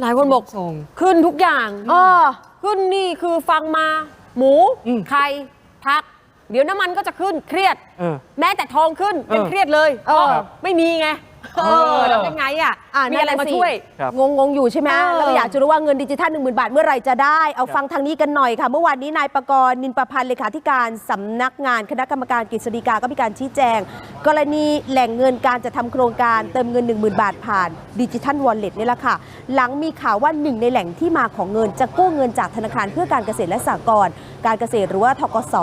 หลายคนบอกส่งขึ้นทุกอย่างเออขึ้นนี่คือฟังมา หมูอืมไข่ผัก เดี๋ยวน้ำมันก็จะขึ้นเครียดเออแม้แต่ทองขึ้นเป็นเออเครียดเลยเออพราะไม่มีไง เออแล้วยังไงอะอ่ามีนั่นอะไรน่ะมาสิช่วย ครับงงงๆอยู่ใช่ไหมเออแล้วก็อยากจะรู้ว่าเงินดิจิทัล1 0,000 บาทเมื่อไหร่จะได้ เอาฟังทางนี้กันหน่อยค่ะ เมื่อวานนี้นายประกรณ์นินประพันธ์เลขาธิการสำนักงานคณะกรรมการกฤษฎีกาก็มีการชี้แจง กรณีแหล่งเงินการจะทำโครงการเติมเงิน 10,000 บาทผ่านดิจิทัลวอลเล็ตนี่แหละค่ะ หลังมีข่าวว่าหนึ่งในแหล่งที่มาของเงินจะกู้เงินจากธนาคารเพื่อการเกษตรและสหกรณ์การเกษตรหรือว่าทกส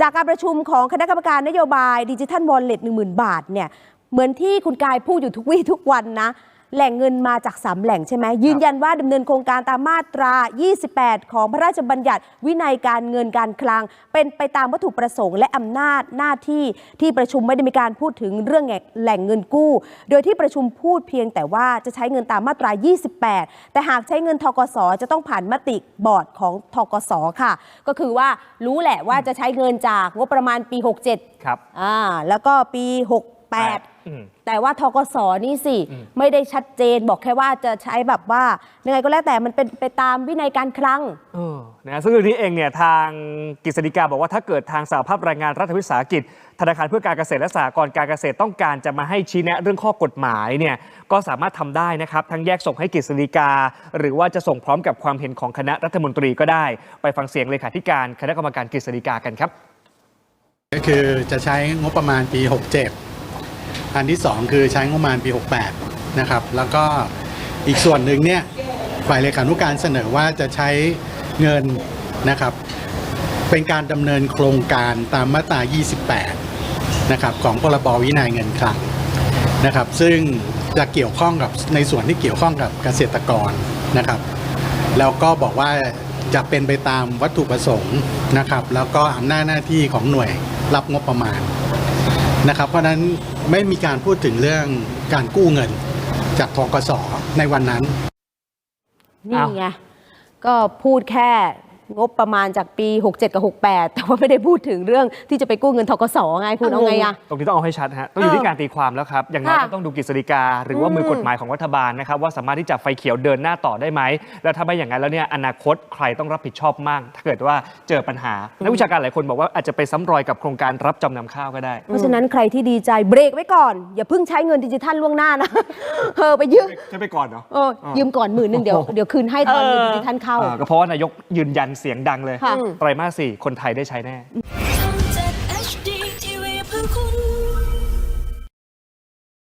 จากการประชุมของคณะกรรมการนโยบายดิจิทัลวอลเล็ต10,000 บาทเนี่ย เหมือนที่คุณกายพูดอยู่ทุกวี่ทุกวันนะ แหล่งเงินมาจากสามแหล่งใช่ไหมยืนยันว่าดำเนินโครงการตามมาตรา 28 ของพระราชบัญญัติวินัยการเงินการคลัง เป็นไปตามวัตถุประสงค์และอำนาจหน้าที่ที่ประชุมไม่ได้มีการพูดถึงเรื่องแหล่งเงินกู้ โดยที่ประชุมพูดเพียงแต่ว่าจะใช้เงินตามมาตรา 28 แต่หากใช้เงินทกศจะต้องผ่านมติบอร์ดของทกศค่ะ ก็คือว่ารู้แหละว่าจะใช้เงินจากงบประมาณปี 67 ครับ อ่าแล้วก็ปี 6 8 แต่ว่าทกสนี่สิ ไม่ได้ชัดเจนบอกแค่ว่าจะใช้แบบว่ายังไงก็แล้วแต่มันเป็นไปตามวินัยการคลังนะซึ่งเรื่องนี้เองเนี่ยทางกฤษฎีกาบอกว่าถ้าเกิดทางสหภาพแรงงานรัฐวิสาหกิจ ธนาคารเพื่อการเกษตรและสหกรณ์การเกษตรต้องการจะมาให้ชี้แนะเรื่องข้อกฎหมายเนี่ยก็สามารถทำได้นะครับ ทั้งแยกส่งให้กฤษฎีกา หรือว่าจะส่งพร้อมกับความเห็นของคณะรัฐมนตรีก็ได้ ไปฟังเสียงเลขาธิการคณะกรรมการกฤษฎีกากันครับก็คือจะใช้งบประมาณปี 67 อันที่ 2 คือใช้งบประมาณปี 68 นะครับ แล้วก็อีกส่วนหนึ่งเนี่ยฝ่ายเลขานุการเสนอว่าจะใช้เงินนะครับ เป็นการดำเนินโครงการตามมาตรา 28 นะครับของพรบวินัยเงินคลังนะครับ ซึ่งจะเกี่ยวข้องกับในส่วนที่เกี่ยวข้องกับเกษตรกรนะครับ แล้วก็บอกว่าจะเป็นไปตามวัตถุประสงค์นะครับ แล้วก็อำนาจหน้าที่ของหน่วยรับงบประมาณนะครับ เพราะฉะนั้น ไม่มีการพูดถึงเรื่องการกู้เงิน จากทกสในวันนั้น นี่อ้าวไงก็พูดแค่ งบประมาณจากปี 67 กับ 68 แต่ว่าไม่ได้พูดถึงเรื่องที่จะไปกู้เงินทกสไงคุณเอาไงอะ ตรงนี้ต้องเอาให้ชัดฮะต้องอยู่ที่การตีความแล้วครับ อย่างน้อยค่ะก็ต้องดูกฤษฎีกา หรือว่าอืมมือกฎหมายของรัฐบาลนะครับ ว่าสามารถที่จะไฟเขียวเดินหน้าต่อได้ไหม แล้วถ้าไม่อย่างนั้นแล้วเนี่ยอนาคตใครต้องรับผิดชอบมาก ถ้าเกิดว่าเจอปัญหานักวิชาการหลายคนบอกว่าอาจจะไปซ้ำรอยกับโครงการรับจำนำข้าวก็ได้ เพราะฉะนั้นใครที่ดีใจเบรกไว้ก่อน อย่าเพิ่งใช้เงินดิจิทัลล่วงหน้านะ เออไปยืมใช่ไปก่อนเนาะ เออยืมก่อนหมื่นหนึ่งเดี๋ยวเดี๋ยวคืนให้ตอนเงินดิจิทัลเข้า ก็เพราะว่านายกยืนยันเสียงดังเลย ไตรมาสสี่คนไทยได้ใช้แน่